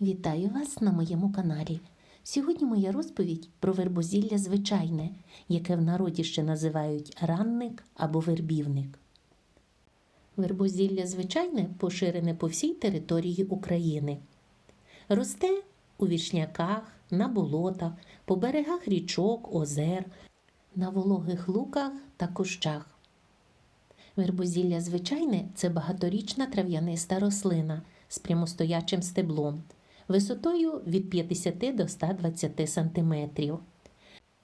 Вітаю вас на моєму каналі. Сьогодні моя розповідь про вербозілля звичайне, яке в народі ще називають ранник або вербівник. Вербозілля звичайне поширене по всій території України. Росте у вішняках, на болотах, по берегах річок, озер, на вологих луках та кущах. Вербозілля звичайне це багаторічна трав'яниста рослина з прямостоячим стеблом, висотою від 50 до 120 см.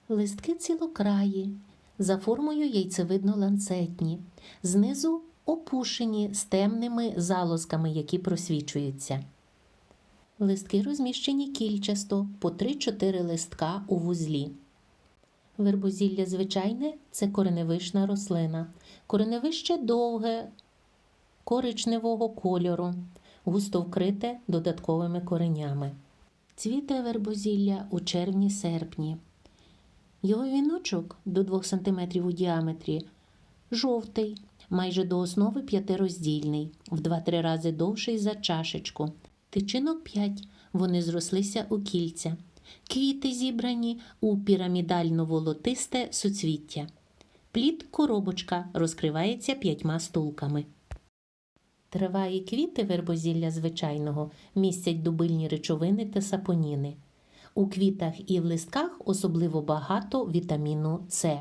Листки цілокраї, за формою яйцевидно-ланцетні, знизу опушені з темними залозками, які просвічуються. Листки розміщені кільчасто по 3-4 листка у вузлі. Вербозілля звичайне це кореневишна рослина. Кореневище довге, коричневого кольору, густо вкрите додатковими коренями. Цвіте вербозілля у червні-серпні. Його віночок до 2 см у діаметрі жовтий, майже до основи п'ятироздільний, в 2-3 рази довший за чашечку. Тичинок 5, вони зрослися у кільця. Квіти зібрані у пірамідально-волотисте суцвіття. Плід коробочка розкривається п'ятьма стулками. Трава і квіти вербозілля звичайного містять дубильні речовини та сапоніни. У квітах і в листках особливо багато вітаміну С.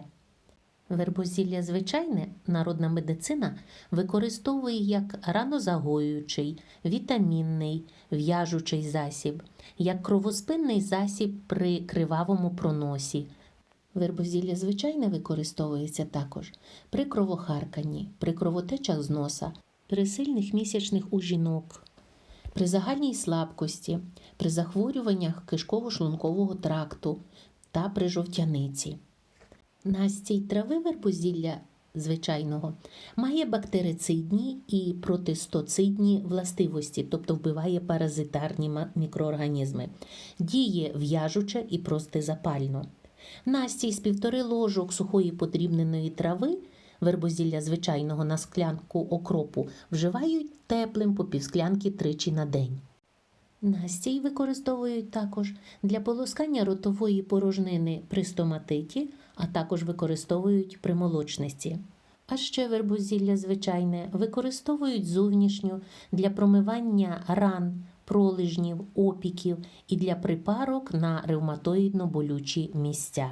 Вербозілля звичайне народна медицина використовує як ранозагоюючий, вітамінний, в'яжучий засіб, як кровоспинний засіб при кривавому проносі. Вербозілля звичайне використовується також при кровохарканні, при кровотечах з носа, при сильних місячних у жінок, при загальній слабкості, при захворюваннях кишково-шлункового тракту та при жовтяниці. Настій трави вербозілля звичайного має бактерицидні і протистоцидні властивості, тобто вбиває паразитарні мікроорганізми, діє в'яжуче і простизапально. Настій з півтори ложок сухої подрібненої трави вербозілля звичайного на склянку окропу вживають теплим по півсклянки тричі на день. Настій використовують також для полоскання ротової порожнини при стоматиті, а також використовують при молочниці. А ще вербозілля звичайне використовують зовнішньо для промивання ран, пролежнів, опіків і для припарок на ревматоїдно болючі місця.